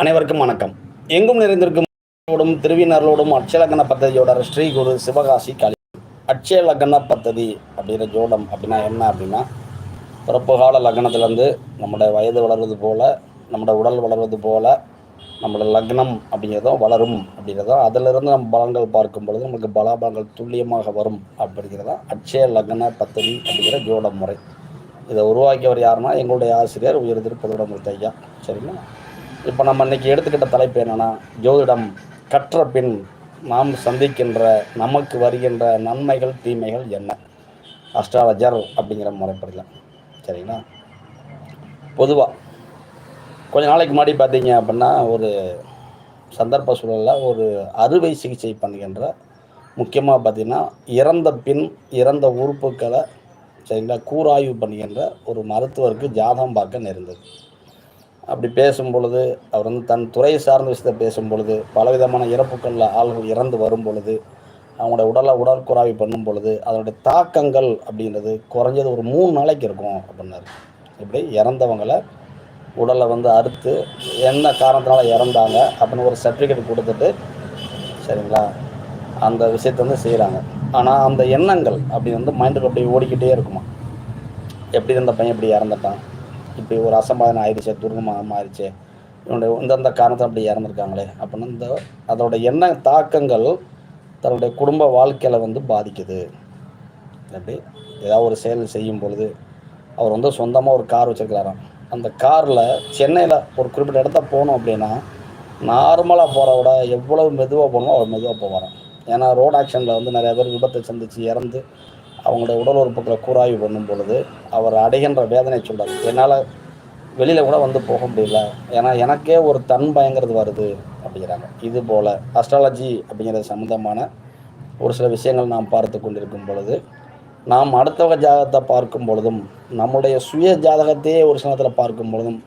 அனைவருக்கும் வணக்கம். எங்கும் நிறைந்திருக்கும் திருவினர்களோடும் அட்சலக்கண பத்ததியோட ஸ்ரீ குரு சிவகாசி கலி அட்சய லக்ன பத்ததி அப்படிங்கிற ஜோடம் அப்படின்னா என்ன அப்படின்னா பிறப்பு கால லக்னத்துலேருந்து நம்மளோட வயது வளர்வது போல் நம்மளோட உடல் வளர்வது போல் நம்மளோட லக்னம் அப்படிங்கிறதும் வளரும் அப்படிங்கிறதும் அதிலிருந்து நம்ம பலன்கள் பார்க்கும் பொழுது நம்மளுக்கு பலாபலங்கள் துல்லியமாக வரும் அப்படிங்கிறதான் அட்சய லக்ன பத்ததி அப்படிங்கிற ஜோட முறை. இதை உருவாக்கியவர் யாருன்னா எங்களுடைய ஆசிரியர் உயர் திருப்பதியோட ஐயா. சரிங்களா? இப்போ நம்ம இன்றைக்கி எடுத்துக்கிட்ட தலைப்பு என்னென்னா ஜோதிடம் கற்ற பின் நாம் சந்திக்கின்ற நமக்கு வருகின்ற நன்மைகள் தீமைகள் என்ன? அஸ்ட்ராலஜர் அப்படிங்கிற முறைப்படியில். சரிங்களா? பொதுவாக கொஞ்ச நாளைக்கு முன்னாடி பார்த்தீங்க அப்படின்னா ஒரு சந்தர்ப்ப சூழலில் ஒரு அறுவை சிகிச்சை பண்ணுகின்ற முக்கியமாக பார்த்தீங்கன்னா இறந்த பின் இறந்த உறுப்புக்களை சரிங்களா கூராய்வு பண்ணுகின்ற ஒரு மருத்துவருக்கு ஜாதகம் பார்க்க நேர்ந்தது. அப்படி பேசும் பொழுது அவர் வந்து தன் துறை சார்ந்த விஷயத்தை பேசும் பொழுது பலவிதமான இறப்புகளில் ஆள்கள் இறந்து வரும் பொழுது அவங்களோட உடலை உடற்குறாவி பண்ணும் பொழுது அதனுடைய தாக்கங்கள் அப்படின்றது குறைஞ்சது ஒரு மூணு நாளைக்கு இருக்கும் அப்படின்னாரு. இப்படி இறந்தவங்களை உடலை வந்து அறுத்து என்ன காரணத்தினால இறந்தாங்க அப்படின்னு ஒரு சர்டிஃபிகேட் கொடுத்துட்டு சரிங்களா? அந்த விஷயத்தை வந்து செய்கிறாங்க ஆனால் அந்த எண்ணங்கள் அப்படி வந்து மைண்டுக்கு அப்படி ஓடிக்கிட்டே இருக்குமா? எப்படி இருந்த பையன் இப்படி இறந்துட்டான்? இப்படி ஒரு அசம்பாதனம் ஆயிடுச்சே துர்கமாக ஆயிடுச்சு இவனுடைய இந்தந்த காரணத்தை அப்படி இறந்துருக்காங்களே. அப்படின்னு இந்த அதோட எண்ண தாக்கங்கள் தன்னுடைய குடும்ப வாழ்க்கையில் வந்து பாதிக்குது. அப்படி ஏதாவது ஒரு செயல் செய்யும் பொழுது அவர் வந்து சொந்தமாக ஒரு கார் வச்சுருக்கிறாராம். அந்த காரில் சென்னையில் ஒரு குறிப்பிட்ட இடத்த போகணும் அப்படின்னா நார்மலாக போகிற விட எவ்வளவு மெதுவாக போகணுமோ அவர் மெதுவாக போவாராம். ஏன்னா ரோட் ஆக்ஷனில் வந்து நிறையா பேர் விபத்தை சந்தித்து இறந்து அவங்களுடைய உடல் உறுப்புகளை கூராய்வு பண்ணும் பொழுது அவர் அடைகின்ற வேதனை சொல்கிறார் என்னால் வெளியில் கூட வந்து போக முடியல. ஏன்னா எனக்கே ஒரு தன் பயங்கிறது வருது அப்படிங்கிறாங்க. இது போல் அஸ்ட்ராலஜி அப்படிங்கிறது சம்மந்தமான ஒரு சில விஷயங்கள் நாம் பார்த்து கொண்டிருக்கும் பொழுது நாம் அடுத்தவங்க ஜாதகத்தை பார்க்கும் பொழுதும் நம்முடைய சுய ஜாதகத்தையே ஒரு சமயத்தில் பார்க்கும் பொழுதும்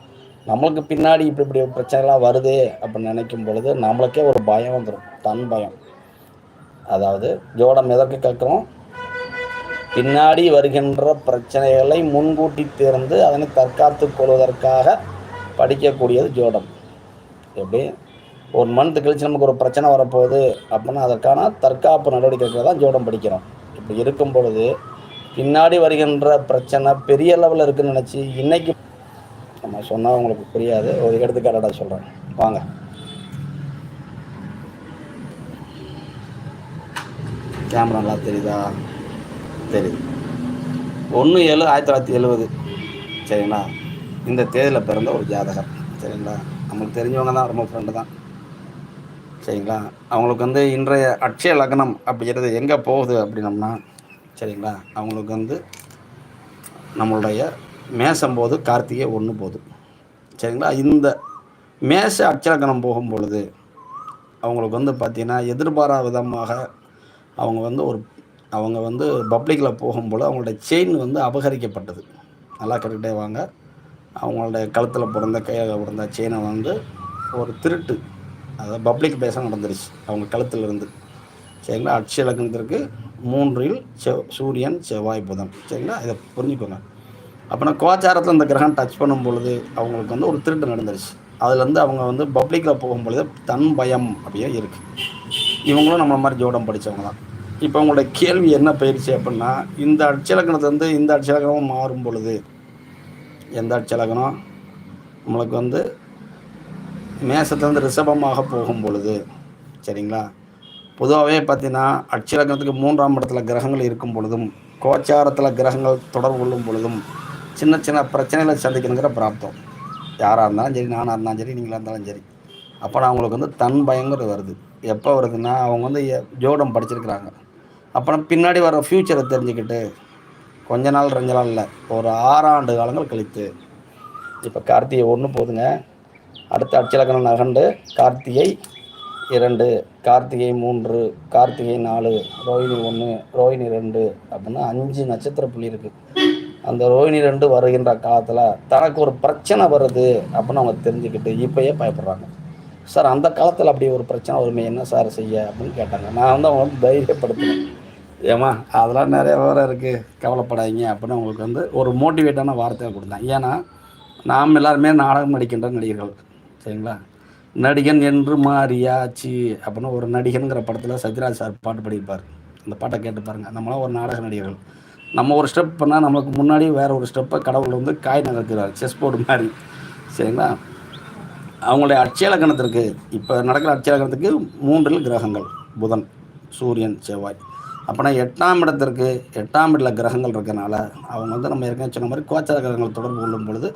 நம்மளுக்கு பின்னாடி இப்படி இப்படி பிரச்சனைலாம் வருதே அப்படின்னு நினைக்கும் பொழுது நம்மளுக்கே ஒரு பயம் வந்துடும் தன் பயம். அதாவது ஜோடம் எதற்கு கேட்குறோம்? பின்னாடி வருகின்ற பிரச்சனைகளை முன்கூட்டி தேர்ந்து அதனை தற்காத்து கொள்வதற்காக படிக்கக்கூடியது ஜோடம். எப்படி? ஒரு மந்த் கழிச்சு நமக்கு ஒரு பிரச்சனை வரப்போகுது அப்படின்னா அதற்கான தற்காப்பு நடவடிக்கைகளை தான் ஜோடம் படிக்கிறோம். இப்படி இருக்கும் பொழுது பின்னாடி வருகின்ற பிரச்சனை பெரிய லெவலில் இருக்குன்னு நினச்சி இன்றைக்கி நம்ம சொன்னால் உங்களுக்கு புரியாது. ஒரு எடுத்துக்காட்டாக சொல்கிறேன் வாங்க. கேமரா நல்லா தெரியுதா? தெரியுது. ஒன்று ஏழு ஆயிரத்தி தொள்ளாயிரத்தி எழுபது சரிங்களா? இந்த தேதியில் பிறந்த ஒரு ஜாதகர். சரிங்களா? நம்மளுக்கு தெரிஞ்சவங்க தான் ரொம்ப ஃப்ரெண்டு தான். சரிங்களா? அவங்களுக்கு வந்து இன்றைய அட்சய லக்னம் அப்படிங்கிறது எங்கே போகுது அப்படின்னம்னா சரிங்களா? அவங்களுக்கு வந்து நம்மளுடைய மேசம் போது கார்த்திகை ஒன்று போகுது. சரிங்களா? இந்த மேச அட்சலக்கணம் போகும் பொழுது அவங்களுக்கு வந்து பார்த்திங்கன்னா எதிர்பாராத விதமாக அவங்க வந்து ஒரு அவங்க வந்து பப்ளிக்கில் போகும்போது அவங்களோட செயின் வந்து அபகரிக்கப்பட்டது. நல்லா கேட்டுக்கிட்டே வாங்க. அவங்களுடைய கழுத்தில் பிறந்த கையாக பிறந்த செயினை வந்து ஒரு திருட்டு. அதாவது பப்ளிக் பேசாக நடந்துருச்சு. அவங்க கழுத்தில் இருந்து. சரிங்களா? அட்சய லக்னத்திற்கு மூன்றில் செவ் சூரியன் செவ்வாய் புதன். சரிங்களா? இதை புரிஞ்சுக்கோங்க. அப்படின்னா கோச்சாரத்தில் இந்த கிரகம் டச் பண்ணும் பொழுது அவங்களுக்கு வந்து ஒரு திருட்டு நடந்துருச்சு. அதுலேருந்து அவங்க வந்து பப்ளிக்கில் போகும்பொழுது தன் பயம் அப்படியே இருக்குது இவங்களும் நம்மளை மாதிரி ஜோடம் படித்தவங்க தான். இப்போ உங்களோட கேள்வி என்ன பயிற்சி அப்படின்னா இந்த அட்சலக்கணத்துலேருந்து இந்த அட்சலக்கணம் மாறும் பொழுது எந்த அட்சலக்கணம் நம்மளுக்கு வந்து மேசத்துலேருந்து ரிஷபமாக போகும் பொழுது சரிங்களா? பொதுவாகவே பார்த்தீங்கன்னா அட்சலக்கணத்துக்கு மூன்றாம் இடத்துல கிரகங்கள் இருக்கும் பொழுதும் கோச்சாரத்தில் கிரகங்கள் தொடர்பு கொள்ளும் பொழுதும் சின்ன சின்ன பிரச்சனைகளை சந்திக்கணுங்கிற பிராப்தம். யாராக இருந்தாலும் சரி நானாக இருந்தாலும் சரி நீங்களாக இருந்தாலும் சரி. அப்போ நான் அவங்களுக்கு வந்து தன் பயங்கிறது வருது. எப்போ வருதுன்னா அவங்க வந்து ஜோடம் படிச்சிருக்கிறாங்க. அப்புறம் பின்னாடி வர ஃப்யூச்சரை தெரிஞ்சுக்கிட்டு கொஞ்ச நாள் ரெண்டு நாள் இல்லை ஒரு ஆறாண்டு காலங்கள் கழித்து. இப்போ கார்த்திகை ஒன்று போதுங்க. அடுத்த அட்சலக்கணம் நகண்டு கார்த்திகை இரண்டு கார்த்திகை மூன்று கார்த்திகை நாலு ரோஹிணி ஒன்று ரோஹிணி ரெண்டு அப்படின்னு அஞ்சு நட்சத்திர புள்ளி இருக்குது அந்த ரோஹிணி ரெண்டு வருகின்ற காலத்தில் தனக்கு ஒரு பிரச்சனை வருது அப்படின்னு அவங்க தெரிஞ்சுக்கிட்டு இப்போயே பயப்படுறாங்க. சார் அந்த காலத்தில் அப்படி ஒரு பிரச்சனை வருமே என்ன சார் செய்ய அப்படின்னு கேட்டாங்க. நான் வந்து அவங்க வந்து தைரியப்படுத்தினேன். ஏமா அதெல்லாம் நிறைய விவரம் இருக்குது கவலைப்படாதீங்க. அப்படின்னு அவங்களுக்கு வந்து ஒரு மோட்டிவேட்டான வார்த்தையை கொடுத்தேன். ஏன்னா நாம் எல்லாருமே நாடகம் நடிக்கின்ற நடிகர்கள். சரிங்களா? நடிகன் என்று மாறியாச்சு அப்படின்னு ஒரு நடிகனுங்கிற படத்தில் சத்யராஜ் சார் பாட்டு பாடியிருப்பார். அந்த பாட்டை கேட்டு பாருங்கள் நம்மளாம் ஒரு நாடக நடிகர்கள். நம்ம ஒரு ஸ்டெப் பண்ணால் நமக்கு முன்னாடி வேறு ஒரு ஸ்டெப்பை கடவுள் வந்து காய் நகர்த்துறாரு. செஸ் போர்டு மாதிரி. சரிங்களா? அவங்களுடைய அட்சயலக்கணத்திற்கு இப்போ நடக்கிற அட்சயலக்கணத்துக்கு மூன்றில் கிரகங்கள். புதன் சூரியன் செவ்வாய். அப்போனா எட்டாம் இடத்திற்கு எட்டாம் இடத்துல கிரகங்கள் இருக்கனால அவங்க வந்து நம்ம ஏற்கனவே சொன்ன மாதிரி கோச்சார கிரகங்கள் தொடர்பு கொள்ளும் பொழுது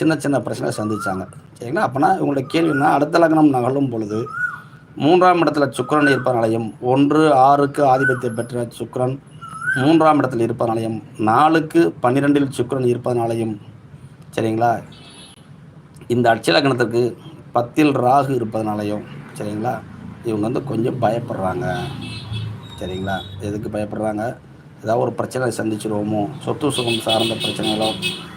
சின்ன சின்ன பிரச்சனை சந்திச்சாங்க. சரிங்களா? அப்போனா இவங்களுடைய கேள்வினா அடுத்த லக்னம் நகலும் பொழுது மூன்றாம் இடத்துல சுக்கரன் இருப்பதனாலையும் ஒன்று ஆறுக்கு ஆதிபத்தியம் பெற்ற சுக்கரன் மூன்றாம் இடத்தில் இருப்பதனாலையும் நாலுக்கு பன்னிரெண்டில் சுக்கரன் இருப்பதனாலையும் சரிங்களா? இந்த அட்சலக்கணத்துக்கு பத்தில் ராகு இருப்பதனாலையும் சரிங்களா? இவங்க வந்து கொஞ்சம் பயப்படுறாங்க. சரிங்களா? எதுக்கு பயப்படுறாங்க? ஏதாவது ஒரு பிரச்சனை சந்திச்சிருவோமோ? சொத்து சுகம் சார்ந்த பிரச்சனைகளோ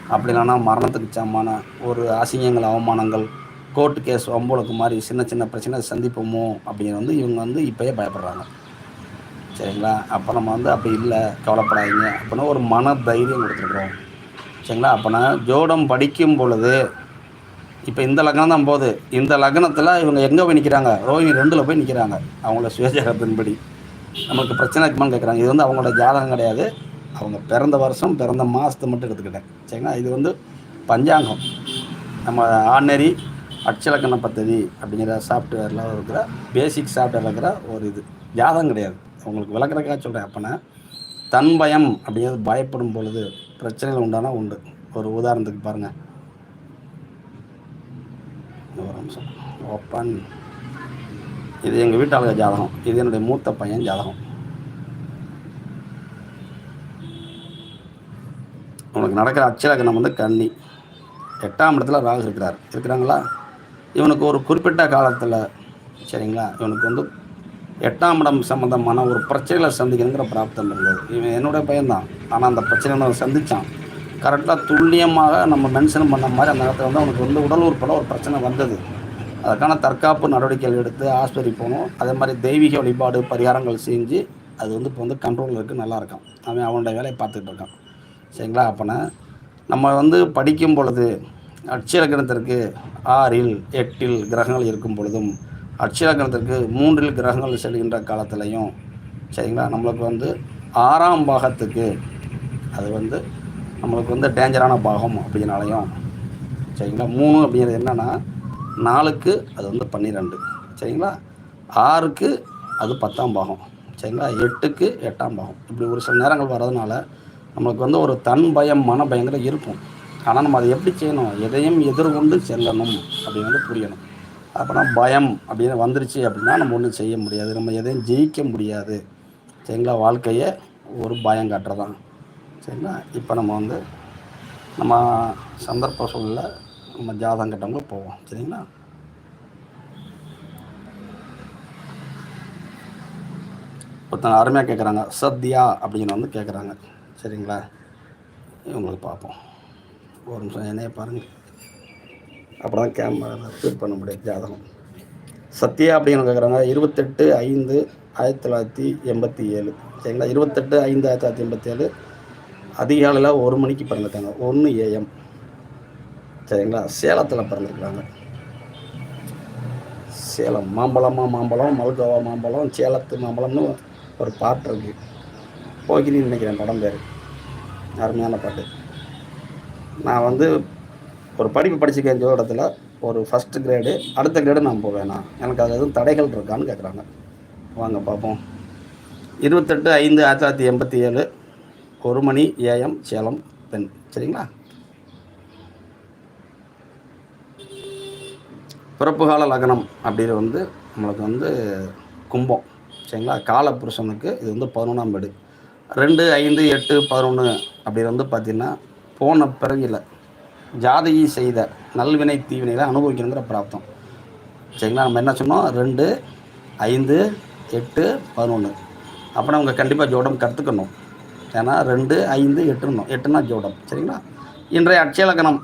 அப்படி இல்லைன்னா மரணத்துக்கு சமமான ஒரு அசிங்கங்கள் அவமானங்கள் கோர்ட்டு கேஸ் வம்புளுக்கு மாதிரி சின்ன சின்ன பிரச்சனை சந்திப்போமோ? அப்படின்னு வந்து இவங்க வந்து இப்போயே பயப்படுறாங்க. சரிங்களா? அப்போ நம்ம வந்து அப்படி இல்லை கவலைப்படாதீங்க. அப்படின்னா ஒரு மன தைரியம் கொடுத்துருக்குறோம். சரிங்களா? அப்போனா ஜோடம் படிக்கும் பொழுது இப்போ இந்த லக்னம் தான் போகுது. இந்த லக்னத்தில் இவங்க எங்கே போய் நிற்கிறாங்க ரோஹிணி ரெண்டில் போய் நிற்கிறாங்க அவங்கள சுயஜாகத்தின்படி நமக்கு பிரச்சனை இருக்குமான்னு கேட்குறாங்க இது வந்து அவங்களோட ஜாதகம் கிடையாது. அவங்க பிறந்த வருஷம் பிறந்த மாதத்தை மட்டும் எடுத்துக்கிட்டேன். சரிங்களா? இது வந்து பஞ்சாங்கம். நம்ம ஆர்டினரி அட்சலக்கண பத்ததி அப்படிங்கிற சாஃப்ட்வேரில் இருக்கிற பேசிக் சாஃப்ட்வேரில் இருக்கிற ஒரு இது. ஜாதகம் கிடையாது. அவங்களுக்கு விளக்குறக்காக சொல்கிறேன் அப்போனா தன் பயம் அப்படிங்கிறது பயப்படும் பொழுது பிரச்சனைகள் உண்டானா உண்டு. ஒரு உதாரணத்துக்கு பாருங்கள் ஒரு நிமிஷம். ஓப்பன் இது எங்கள் வீட்டாளர் ஜாதகம். இது என்னுடைய மூத்த பையன் ஜாதகம். உனக்கு நடக்கிற அச்சலக்கணம் வந்து கன்னி. எட்டாம் இடத்துல ராகு இருக்கிறார். இருக்கிறாங்களா? இவனுக்கு ஒரு குறிப்பிட்ட காலத்தில் சரிங்களா? இவனுக்கு வந்து எட்டாம் இடம் சம்மந்தமான ஒரு பிரச்சனைகளை சந்திக்கணுங்கிற பிராப்தம் இருந்தது. இவன் என்னுடைய பையன்தான். ஆனால் அந்த பிரச்சனைகளை சந்தித்தான் கரெக்டாக துல்லியமாக நம்ம மென்ஷன் பண்ண மாதிரி அந்த நேரத்தில் வந்து அவனுக்கு வந்து உடல் உறுப்பில் ஒரு பிரச்சனை வந்தது. அதுக்கான தற்காப்பு நடவடிக்கைகள் எடுத்து ஆஸ்பத்திரி போகணும். அதே மாதிரி தெய்வீக வழிபாடு பரிகாரங்கள் செஞ்சு அது வந்து இப்போ வந்து கண்ட்ரோலில் இருக்குது நல்லா இருக்கான். அவன் அவனோட வேலையை பார்த்துட்டு இருக்கான். சரிங்களா? அப்போனா நம்ம வந்து படிக்கும் பொழுது அட்சயலக்கணத்திற்கு ஆறில் எட்டில் கிரகங்கள் இருக்கும் பொழுதும் அட்சயலக்கணத்திற்கு மூன்றில் கிரகங்கள் செல்கின்ற காலத்திலையும் சரிங்களா? நம்மளுக்கு வந்து ஆறாம் பாகத்துக்கு அது வந்து நம்மளுக்கு வந்து டேஞ்சரான பாகம் அப்படின்னாலையும் சரிங்களா? மூணு அப்படிங்கிறது என்னென்னா நாலுக்கு அது வந்து பன்னிரெண்டு. சரிங்களா? ஆறுக்கு அது பத்தாம் பாகம். சரிங்களா? எட்டுக்கு எட்டாம் பாகம். இப்படி ஒரு சில நேரங்கள் வர்றதுனால நம்மளுக்கு வந்து ஒரு தன் பயம் மன பயங்கர இருக்கும். ஆனால் நம்ம அதை எப்படி செய்யணும்? எதையும் எதிர்கொண்டு செல்லணும் அப்படின்னு வந்து புரியணும். அப்போனா பயம் அப்படின்னு வந்துருச்சு அப்படின்னா நம்ம ஒன்றும் செய்ய முடியாது. நம்ம எதையும் ஜெயிக்க முடியாது. சரிங்களா? வாழ்க்கையை ஒரு பயம் காட்டுறதான் சரிங்களா? இப்போ நம்ம வந்து நம்ம சந்தர்ப்ப சூழலில் நம்ம ஜாதகம் கட்டவங்க போவோம். சரிங்களா? ஒருத்தங்க அருமையாக கேட்குறாங்க சத்யா அப்படின்னு வந்து கேட்குறாங்க சரிங்களா? இவங்களுக்கு பார்ப்போம். ஒரு நிமிஷம் என்னைய பாருங்கள் அப்புறம் தான் கேமரா ஃபீட் பண்ண முடியாது ஜாதகம். சத்யா அப்படின்னு கேட்குறாங்க இருபத்தெட்டு ஐந்து ஆயிரத்தி தொள்ளாயிரத்தி எண்பத்தி ஏழு. சரிங்களா? இருபத்தெட்டு ஐந்து ஆயிரத்தி தொள்ளாயிரத்தி எண்பத்தி ஏழு. அதிகாலையில் ஒரு மணிக்கு பிறந்துட்டாங்க. ஒன்று ஏஎம் சரிங்களா? சேலத்தில் பிறந்திருக்கிறாங்க சேலம் மாம்பழமாக மாம்பழம் மல்கோவா மாம்பழம் சேலத்து மாம்பழம்னு ஒரு பாட்டு இருக்குது போகினின்னு நினைக்கிறேன் படம் பேர். அருமையான பாட்டு. நான் வந்து ஒரு படிப்பு படிச்சிருக்கேன் ஜோடத்தில் ஒரு ஃபஸ்ட்டு கிரேடு அடுத்த கிரேடு நான் போவேனா எனக்கு அது எதுவும் தடைகள் இருக்கான்னு கேட்குறாங்க வாங்க பார்ப்போம் இருபத்தெட்டு ஐந்து ஆயிரத்தி தொள்ளாயிரத்தி எண்பத்தி ஏழு ஒரு மணி ஏஎம் சேலம் பெண் சரிங்களா? பிறப்பு கால லக்னம் அப்படின்னு வந்து நம்மளுக்கு வந்து கும்பம் சரிங்களா? காலபுருஷனுக்கு இது வந்து பதினொன்றாம் வீடு ரெண்டு ஐந்து எட்டு பதினொன்று அப்படின்னு வந்து பார்த்திங்கன்னா போன பிறவியில் ஜாதகி செய்த நல்வினை தீவினைகளை அனுபவிக்கணுங்கிற பிராப்தம். சரிங்களா? நம்ம என்ன சொன்னோம்? ரெண்டு ஐந்து எட்டு பதினொன்று அப்போ அவங்க கண்டிப்பாக ஜோடம் கற்றுக்கணும் ஏன்னா ரெண்டு ஐந்து எட்டுணும் எட்டுனா ஜோடம் சரிங்களா? இன்றைய அட்சயலக்கணம்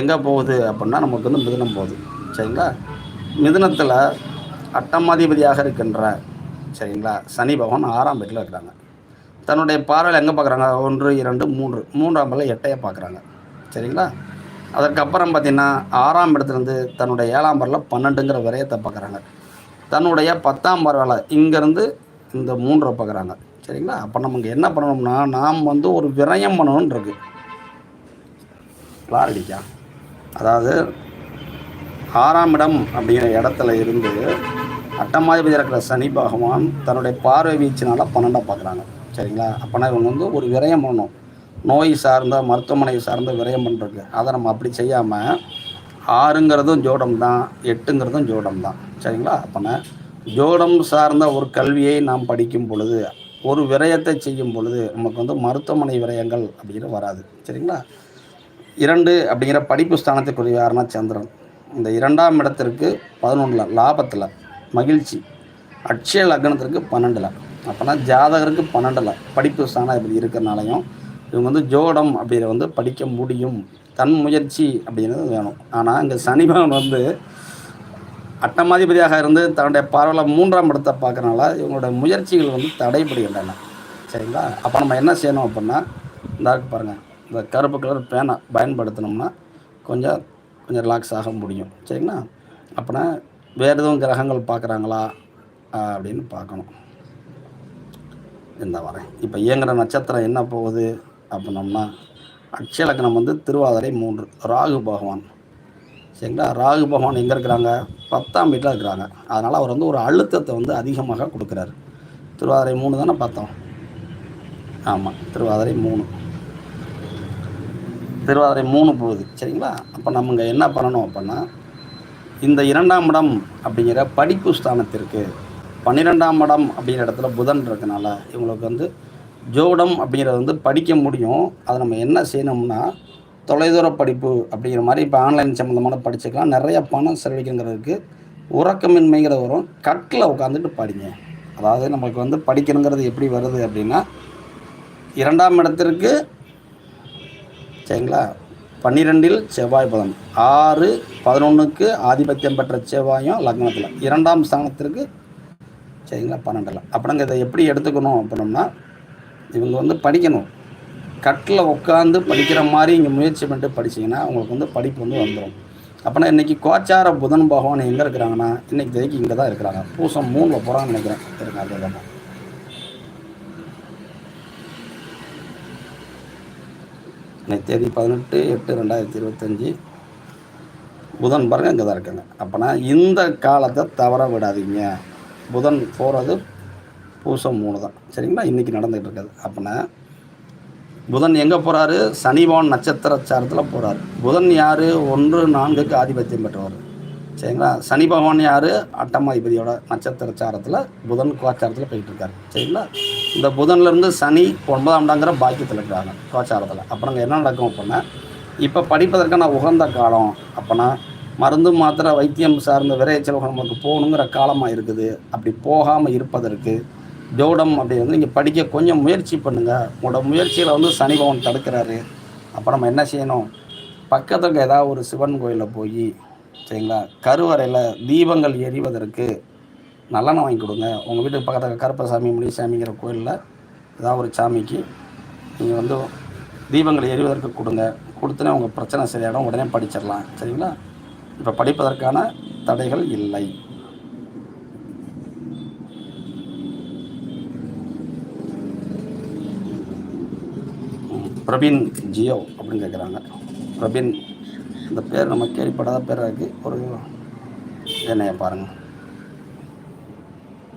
எங்கே போகுது அப்படின்னா நமக்கு வந்து மிதனம் போகுது. சரிங்களா? மிதுனத்தில் அட்டமாதிபதியாக இருக்கின்ற சரிங்களா? சனி பகவான் ஆறாம் வீட்டில் இருக்கிறாங்க தன்னுடைய பார்வையில் எங்கே பார்க்குறாங்க ஒன்று இரண்டு மூன்று. மூன்றாம் பல எட்டையை பார்க்குறாங்க சரிங்களா? அதற்கப்புறம் பார்த்திங்கன்னா ஆறாம் இடத்துலேருந்து தன்னுடைய ஏழாம் பரில் பன்னெண்டுங்கிற விரயத்தை பார்க்குறாங்க தன்னுடைய பத்தாம் பரவாயில்ல இங்கேருந்து இந்த மூன்றை பார்க்குறாங்க சரிங்களா? அப்போ நமக்கு என்ன பண்ணணும்னா நாம் வந்து ஒரு விரயம் பண்ணணும்னு இருக்கு. கிளாரிட்டிக்கா அதாவது ஆறாம் இடம் அப்படிங்கிற இடத்துல இருந்து அட்டமாதிபதி இருக்கிற சனி பகவான் தன்னுடைய பார்வை வீச்சினால் பன்னெண்டாக பார்க்குறாங்க. சரிங்களா? அப்போனா இவங்க வந்து ஒரு விரயம் பண்ணணும். நோய் சார்ந்த மருத்துவமனை சார்ந்த விரயம் பண்ணுறது அதை நம்ம அப்படி செய்யாமல் ஆறுங்கிறதும் ஜோடம் தான் எட்டுங்கிறதும் ஜோடம் தான். சரிங்களா? அப்போனா ஜோடம் சார்ந்த ஒரு கல்வியை நாம் படிக்கும் பொழுது ஒரு விரயத்தை செய்யும் பொழுது நமக்கு வந்து மருத்துவமனை விரயங்கள் அப்படிங்கிறது வராது. சரிங்களா? இரண்டு அப்படிங்கிற படிப்பு ஸ்தானத்துக்குரிய யாருன்னா சந்திரன். இந்த இரண்டாம் இடத்திற்கு பதினொன்றில் லாபத்தில் மகிழ்ச்சி. அட்சய லக்னத்திற்கு பன்னெண்டில். அப்போனா ஜாதகருக்கு பன்னெண்டில் படிப்பு ஸ்தானம் இப்படி இருக்கிறனாலையும் இவங்க வந்து ஜோடம் அப்படிங்கிற வந்து படிக்க முடியும். தன் முயற்சி அப்படிங்கிறது வேணும். ஆனால் இங்கே சனி வந்து அட்டமாதிபதியாக இருந்து தன்னுடைய பார்வையில் மூன்றாம் இடத்தை பார்க்குறனால இவங்களோட முயற்சிகள் வந்து தடைபடுகின்றன. சரிங்களா? அப்போ நம்ம என்ன செய்யணும் அப்படின்னா இந்த பாருங்கள் இந்த கருப்பு கலர் பேனை பயன்படுத்தினோம்னா கொஞ்சம் கொஞ்சம் ரிலாக்ஸ் ஆக முடியும். சரிங்களா? அப்படின்னா வேறு எதுவும் கிரகங்கள் பார்க்குறாங்களா? அப்படின்னு பார்க்கணும். இந்த வரேன். இப்போ இயங்குகிற நட்சத்திரம் என்ன போகுது? அப்படின்னோம்னா அட்சலக்கணம் வந்து திருவாதிரை மூன்று ராகு பகவான். சரிங்களா? ராகு பகவான் எங்கே இருக்கிறாங்க? பத்தாம் வீட்டில் இருக்கிறாங்க. அதனால் அவர் வந்து ஒரு அழுத்தத்தை வந்து அதிகமாக கொடுக்குறாரு. திருவாதிரை மூணு தானே பார்த்தோம். ஆமாம் திருவாதிரை மூணு. திருவாதிரை மூணு போகுது சரிங்களா? அப்போ நம்ம இங்கே என்ன பண்ணணும் அப்படின்னா இந்த இரண்டாம் இடம் அப்படிங்கிற படிப்பு ஸ்தானத்திற்கு பன்னிரெண்டாம் இடம் அப்படிங்கிற இடத்துல புதன் இருக்கனால இவங்களுக்கு வந்து ஜோடம் அப்படிங்கிறத வந்து படிக்க முடியும். அதை நம்ம என்ன செய்யணும்னா தொலைதூர படிப்பு அப்படிங்கிற மாதிரி இப்போ ஆன்லைன் சம்மந்தமான படிச்சுக்கலாம். நிறைய பணம் செலவழிக்கங்கிறதுக்கு உறக்கமின்மைங்கிறது வரும் கட்டில் உட்காந்துட்டு படிங்க. அதாவது நம்மளுக்கு வந்து படிக்கணுங்கிறது எப்படி வருது அப்படின்னா இரண்டாம் இடத்திற்கு சரிங்களா? பன்னிரெண்டில் செவ்வாய் புதன். ஆறு பதினொன்றுக்கு ஆதிபத்தியம் பெற்ற செவ்வாயும் லக்னத்தில். இரண்டாம் ஸ்தானத்திற்கு சரிங்களா பன்னெண்டில். அப்படிங்க இதை எப்படி எடுத்துக்கணும் அப்படின்னோம்னா இவங்க வந்து படிக்கணும். கட்டில் உட்காந்து படிக்கிற மாதிரி இங்கே முயற்சி பண்ணிட்டு படிச்சிங்கன்னா அவங்களுக்கு வந்து படிப்பு வந்து வந்துடும் அப்போனா இன்றைக்கி கோச்சார புதன் பகவான் எங்கே இருக்கிறாங்கன்னா இன்றைக்கி தேக்கி இங்கே தான் இருக்கிறாங்க. பூசம் மூணில் போகிறான்னு நினைக்கிறேன். இருக்காங்க அதே தான் இன்னைக்கு தேதி பதினெட்டு எட்டு ரெண்டாயிரத்தி இருபத்தஞ்சி. புதன் பாருங்கள் இங்கே தான் இருக்காங்க. அப்போனா இந்த காலத்தை தவற விடாதீங்க. புதன் போகிறது பூசம் மூணு தான். சரிங்களா? இன்றைக்கி நடந்துகிட்டு இருக்குது. அப்போனா புதன் எங்கே போகிறாரு சனிபவன் நட்சத்திர சாரத்தில் போகிறார் புதன் யார்? ஒன்று நான்குக்கு ஆதிபத்தியம் பெற்றவர். சரிங்களா? சனி பகவான் யார்? அட்டமாதிபதியோட நட்சத்திர சாரத்தில் புதன் கோச்சாரத்தில் போயிட்டு இருக்காரு. சரிங்களா? இந்த புதன்லேருந்து சனி ஒன்பதாம் இடங்கிற பாக்கியத்தில் இருக்கிறாங்க கோச்சாரத்தில். அப்புறம் நாங்கள் என்ன நடக்கும் அப்படின்னா இப்போ படிப்பதற்கான உகந்த காலம் அப்போனா மருந்து மாத்திரை வைத்தியம் சார்ந்த விரைச்சல் நமக்கு போகணுங்கிற காலமாக இருக்குது. அப்படி போகாமல் இருப்பதற்கு ஜோடம் அப்படிங்கிறது நீங்கள் படிக்க கொஞ்சம் முயற்சி பண்ணுங்கள் உங்களோட முயற்சியில் வந்து சனி பகவான் தடுக்கிறாரு. அப்போ நம்ம என்ன செய்யணும்? பக்கத்துக்கு ஏதாவது ஒரு சிவன் கோயிலில் போய் சரிங்களா? கருவறையில் தீபங்கள் எரிவதற்கு நல்லெண்ணெய் வாங்கி கொடுங்க. உங்கள் வீட்டுக்கு பக்கத்தில் கருப்பசாமி முனிசாமிங்கிற கோயிலில் ஏதாவது ஒரு சாமிக்கு நீங்கள் வந்து தீபங்களை எரிவதற்கு கொடுங்க. கொடுத்தனே உங்கள் பிரச்சனை சரியாயிடும் உடனே படிச்சிடலாம். சரிங்களா? இப்போ படிப்பதற்கான தடைகள் இல்லை. பிரபீன் ஜியோ அப்படின்னு கேட்குறாங்க பிரபீன் இந்த பேர் நம்ம கேள்விப்படாத பேராக இருக்குது ஒரு என்னைய பாருங்கள்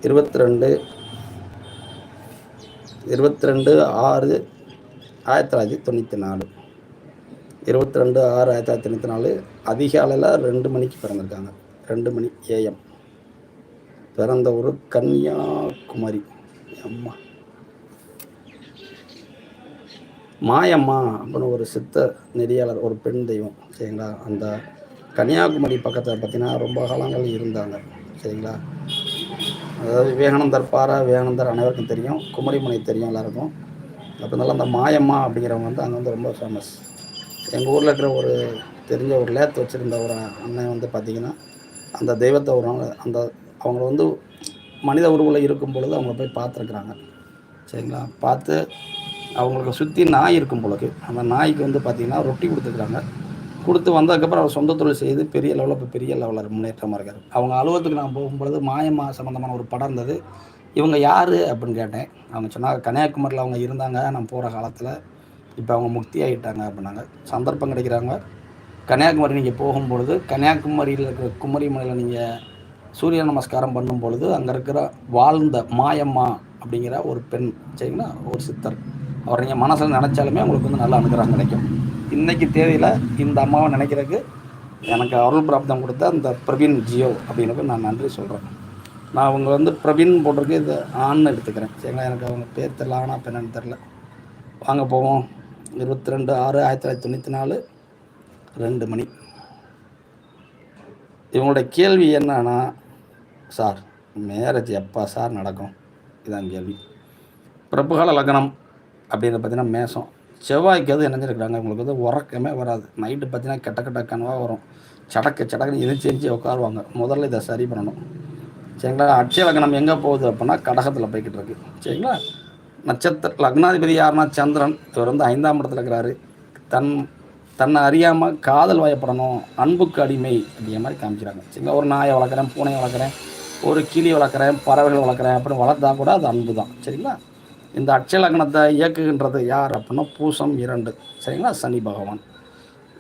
இருபத்தி ரெண்டு இருபத்தி ரெண்டு ஆறு ஆயிரத்தி தொள்ளாயிரத்தி தொண்ணூற்றி நாலு. இருபத்தி ரெண்டு ஆறு ஆயிரத்தி தொள்ளாயிரத்தி தொண்ணூற்றி நாலு அதிகாலையில் ரெண்டு மணிக்கு பிறந்திருக்காங்க. ரெண்டு மணி ஏஎம் பிறந்த ஒரு கன்னியாகுமரி. அம்மா. மாயம்மா அப்படின்னு ஒரு சித்த நெறியாளர் ஒரு பெண் தெய்வம் சரிங்களா? அந்த கன்னியாகுமரி பக்கத்தில் பார்த்தீங்கன்னா ரொம்ப காலங்கள் இருந்தாங்க சரிங்களா? அதாவது விவேகானந்தர் பாரா விவேகானந்தர் அனைவருக்கும் தெரியும் குமரிமுனை தெரியும் எல்லாருக்கும். அப்படினால அந்த மாயம்மா அப்படிங்கிறவங்க வந்து அங்கே வந்து ரொம்ப ஃபேமஸ் எங்கள் ஊரில் இருக்கிற ஒரு தெரிஞ்ச ஒரு லேத் வச்சுருந்த ஒரு அண்ணன் வந்து பார்த்திங்கன்னா அந்த தெய்வத்தை ஒரு நாள் அந்த அவங்க வந்து மனித உருவில் இருக்கும் பொழுது அவங்கள போய் பார்த்துருக்குறாங்க. சரிங்களா? பார்த்து அவங்களுக்கு சுற்றி நாய் இருக்கும் பொழுது அந்த நாய்க்கு வந்து பார்த்திங்கன்னா ரொட்டி கொடுத்துருக்குறாங்க கொடுத்து வந்ததுக்கப்புறம் அவர் சொந்த தொழில் செய்து பெரிய லெவலில் இப்போ பெரிய லெவலில் முன்னேற்றமாக இருக்கார். அவங்க அலுவலகத்துக்கு நான் போகும்பொழுது மாயமா சம்மந்தமான ஒரு படம் இருந்தது. இவங்க யார் அப்படின்னு கேட்டேன். அவங்க சொன்னாங்க கன்னியாகுமரியில் அவங்க இருந்தாங்க நான் போகிற காலத்தில். இப்போ அவங்க முக்தி ஆகிட்டாங்க அப்படின்னாங்க. சந்தர்ப்பம் கிடைக்கிறாங்க. கன்னியாகுமரி நீங்கள் போகும்பொழுது கன்னியாகுமரியில் இருக்கிற குமரி மலையில் நீங்கள் சூரிய நமஸ்காரம் பண்ணும் பொழுது அங்கே இருக்கிற வாழ்ந்த மாயம்மா அப்படிங்கிற ஒரு பெண் சரிங்களா? ஒரு சித்தர். அவர் நீங்கள் மனசில் நினச்சாலுமே உங்களுக்கு வந்து நல்ல அனுகிரகம் கிடைக்கும். இன்றைக்கி தேதியில் இந்த அம்மாவை நினைக்கிறதுக்கு எனக்கு அருள் பிராப்தம் கொடுத்த அந்த பிரவீன் ஜியோ அப்படின்னு நான் நன்றி சொல்கிறேன் நான் அவங்க வந்து பிரவீன் போட்டிருக்கு இது ஆண்னு எடுத்துக்கிறேன். சரிங்களா? எனக்கு அவங்க பேர் தெரில ஆனா பெண்ணு தெரில வாங்க போவோம். இருபத்தி ரெண்டு ஆறு ஆயிரத்தி தொள்ளாயிரத்தி தொண்ணூற்றி நாலு ரெண்டு மணி. இவங்களுடைய கேள்வி என்னன்னா சார் மேரேஜ் எப்போ சார் நடக்கும்? இதான் கேள்வி. பிறப்புகால லக்னம் அப்படின்னு பார்த்தீங்கன்னா மேசம். செவ்வாய்க்கு அது இணைஞ்சிருக்கிறாங்க உங்களுக்கு வந்து உறக்கமே வராது. நைட்டு பார்த்தீங்கன்னா கெட்ட கெட்ட கனவாக வரும். சடக்கு சடக்குன்னு எதிர்த்து எரிச்சு உட்காருவாங்க. முதல்ல இதை சரி பண்ணணும். சரிங்களா? அட்சய லக்னம் எங்கே போகுது அப்படின்னா கடகத்தில் போய்கிட்டு இருக்கு. சரிங்களா? நட்சத்திர லக்னாதிபதி யாருன்னா சந்திரன். இவர் வந்து ஐந்தாம் இடத்துல இருக்கிறாரு. தன் தன்னை அறியாமல் காதல் வயப்படணும். அன்புக்கு அடிமை அப்படிங்கிற மாதிரி காமிக்கிறாங்க. சரிங்களா? ஒரு நாயை வளர்க்குறேன் பூனையை வளர்க்குறேன் ஒரு கிளி வளர்க்குறேன் பறவைகள் வளர்க்குறேன் அப்படின்னு வளர்த்தா கூட அது அன்பு தான் சரிங்களா? இந்த அட்சலக்னத்தை இயக்குகின்றது யார் அப்படின்னா பூசம் இரண்டு. சரிங்களா? சனி பகவான்.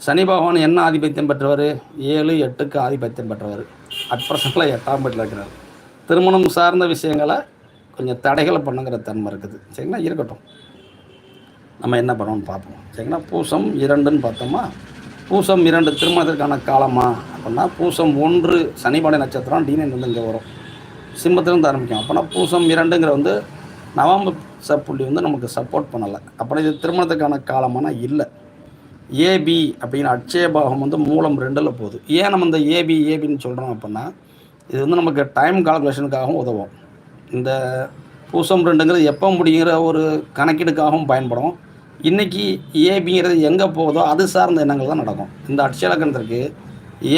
சனி பகவான் என்ன ஆதிபத்தியம் பெற்றவர்? ஏழு எட்டுக்கு ஆதிபத்தியம் பெற்றவர். அட்பிரசனில் எட்டாம் வீட்டில் இருக்கிறார். திருமணம் சார்ந்த விஷயங்களை கொஞ்சம் தடைகளை பண்ணுங்கிற தன்மை இருக்குது. சரிங்களா? இருக்கட்டும். நம்ம என்ன பண்ணோம்னு பார்ப்போம். சரிங்களா? பூசம் இரண்டுன்னு பார்த்தோமா? பூசம் இரண்டு திருமணத்திற்கான காலமா? அப்படின்னா பூசம் ஒன்று சனிபாடை நட்சத்திரம் டீனன் வந்து இங்கே வரும். சிம்மத்திலிருந்து ஆரம்பிக்கும். அப்படின்னா பூசம் இரண்டுங்கிற வந்து நவம்பர் சப்புள்ளி வந்து நமக்கு சப்போர்ட் பண்ணலை. அப்போ இது திருமணத்துக்கான காலமானா இல்லை. ஏபி அப்படின்னு அட்சய பாகம் வந்து மூலம் ரெண்டில் போகுது. ஏன் நம்ம இந்த ஏபி ஏபின்னு சொல்கிறோம் அப்படின்னா இது வந்து நமக்கு டைம் கால்குலேஷனுக்காகவும் உதவும். இந்த பூசம் ரெண்டுங்கிறது எப்போ முடிங்கிற ஒரு கணக்கீடுக்காகவும் பயன்படும். இன்றைக்கி ஏபிங்கிறது எங்கே போகுதோ அது சார்ந்த எண்ணங்கள் தான் நடக்கும். இந்த அட்சயலக்கணத்திற்கு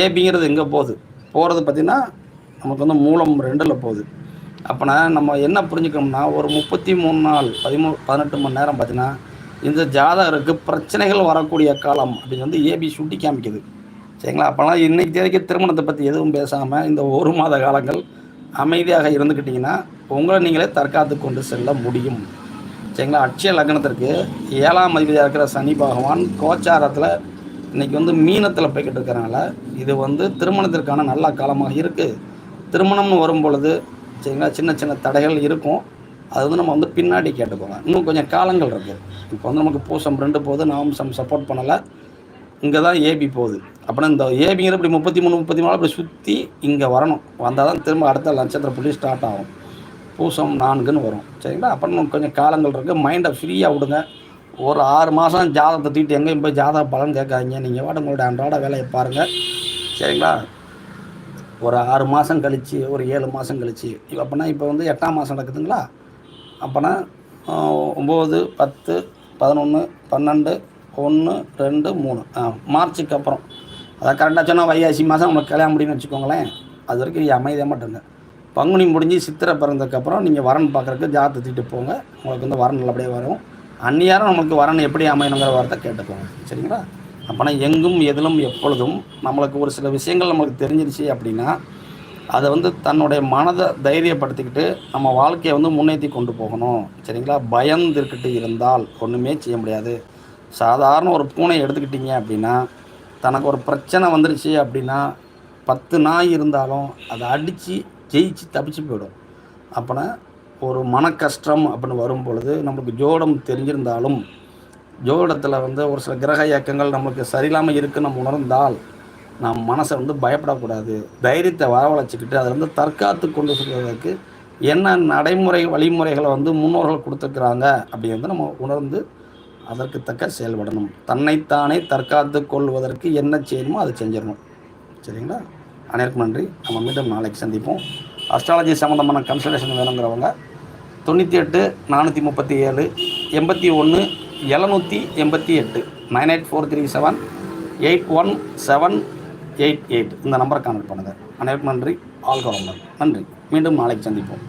ஏபிங்கிறது எங்கே போகுது? போகிறது பார்த்திங்கன்னா நமக்கு வந்து மூலம் ரெண்டில் போகுது. அப்போனா நம்ம என்ன புரிஞ்சுக்கணும்னா ஒரு முப்பத்தி மூணு நாள் பதிமூ பதினெட்டு மணி நேரம் பார்த்தீங்கன்னா இந்த ஜாதகருக்கு பிரச்சனைகள் வரக்கூடிய காலம் அப்படின்னு வந்து ஏபி சுட்டி காமிக்குது. சரிங்களா? அப்போலாம் இன்றைக்கி தேதிக்கு திருமணத்தை பற்றி எதுவும் பேசாமல் இந்த ஒரு மாத காலங்கள் அமைதியாக இருந்துக்கிட்டிங்கன்னா உங்களை நீங்களே தற்காத்து கொண்டு செல்ல முடியும். சரிங்களா? அட்சய லக்னத்திற்கு ஏழாம் அதிபதியாக இருக்கிற சனி பகவான் கோச்சாரத்தில் இன்றைக்கி வந்து மீனத்தில் போய்கிட்டு இருக்கிறனால இது வந்து திருமணத்திற்கான நல்ல காலமாக இருக்குது திருமணம்னு வரும் பொழுது சரிங்களா? சின்ன சின்ன தடைகள் இருக்கும். அது வந்து நம்ம வந்து பின்னாடி கேட்டுக்கோங்க. இன்னும் கொஞ்சம் காலங்கள் இருக்குது இப்போ வந்து நமக்கு பூசம் ரெண்டு போகுது நவம்சம் சப்போர்ட் பண்ணலை. இங்கே தான் ஏபி போகுது. அப்படின்னா இந்த ஏபிங்கிற இப்படி முப்பத்தி மூணு முப்பத்தி நாலு அப்படி சுற்றி இங்கே வரணும். வந்தால் தான் திரும்ப அடுத்த நட்சத்திர புள்ளி ஸ்டார்ட் ஆகும். பூசம் நான்குன்னு வரும். சரிங்களா? அப்புறம் கொஞ்சம் காலங்கள் இருக்குது மைண்டை ஃப்ரீயாக விடுங்க. ஒரு ஆறு மாதம் ஜாதகத்தை தூக்கிட்டு எங்கேயும் போய் ஜாதக பலன் கேட்காதீங்க. நீங்கள் வாட உங்களோட அன்றாட வேலையை பாருங்கள் சரிங்களா? ஒரு ஆறு மாதம் கழித்து ஒரு ஏழு மாதம் கழித்து அப்போனா இப்போ வந்து எட்டாம் மாதம் நடக்குதுங்களா? அப்போனா ஒம்பது பத்து பதினொன்று பன்னெண்டு ஒன்று ரெண்டு மூணு. மார்ச்சுக்கு அப்புறம். அதை கரெக்டாக சொன்னால் வைகாசி மாதம் உங்களுக்கு கல்யாணம் முடியும்னு வச்சுக்கோங்களேன். அது வரைக்கும் நீங்கள் அமைதியாக மாட்டேங்க பங்குனி முடிஞ்சு சித்திரை பிறந்ததுக்கப்புறம் நீங்கள் வரன் பார்க்குறக்கு ஜாதத்தை தூக்கிட்டு போங்க. உங்களுக்கு வந்து வரன் நல்லபடியாக வரும். அந்நியாரம் நம்மளுக்கு வரன் எப்படி அமையணுங்கிற வார்த்தை கேட்டுக்கோங்க. சரிங்களா? அப்போனா எங்கும் எதிலும் எப்பொழுதும் நம்மளுக்கு ஒரு சில விஷயங்கள் நம்மளுக்கு தெரிஞ்சிருச்சு அப்படின்னா அதை வந்து தன்னுடைய மனதை தைரியப்படுத்திக்கிட்டு நம்ம வாழ்க்கையை வந்து முன்னேற்றி கொண்டு போகணும். சரிங்களா? பயந்துக்கிட்டு இருந்தால் ஒன்றுமே செய்ய முடியாது. சாதாரண ஒரு பூனை எடுத்துக்கிட்டிங்க அப்படின்னா தனக்கு ஒரு பிரச்சனை வந்துருச்சு அப்படின்னா பத்து நாய் இருந்தாலும் அதை அடித்து ஜெயிச்சு தப்பிச்சு போயிடும். அப்போனா ஒரு மன கஷ்டம் அப்படின்னு வரும் பொழுது நம்மளுக்கு ஜோடம் தெரிஞ்சிருந்தாலும் ஜோடத்தில் வந்து ஒரு சில கிரக இயக்கங்கள் நம்மளுக்கு சரியில்லாமல் இருக்குன்னு நம்ம உணர்ந்தால் நாம் மனசை வந்து பயப்படக்கூடாது. தைரியத்தை வரவழைச்சிக்கிட்டு அதிலிருந்து வந்து தற்காத்து கொண்டு செல்வதற்கு என்ன நடைமுறை வழிமுறைகளை வந்து முன்னோர்கள் கொடுத்துருக்குறாங்க அப்படிங்கிறத நம்ம உணர்ந்து அதற்கு தக்க செயல்படணும். தன்னைத்தானே தற்காத்து கொள்வதற்கு என்ன செய்யணுமோ அதை செஞ்சிடணும். சரிங்களா? அனைவருக்கும் நன்றி. நம்ம மீண்டும் நாளைக்கு சந்திப்போம். அஸ்ட்ராலஜி சம்மந்தமான கன்சல்டேஷன் வேணுங்கிறவங்க தொண்ணூற்றி எட்டு நானூற்றி முப்பத்தி ஏழு எண்பத்தி ஒன்று எழுநூற்றி எண்பத்தி எட்டு nine eight four three seven eight one seven eight eight. இந்த நம்பரை கான்டக்ட் பண்ணுங்கள் அனைவருக்கும் நன்றி. ஆல்கவலம் நன்றி. மீண்டும் நாளைக்கு சந்திப்போம்.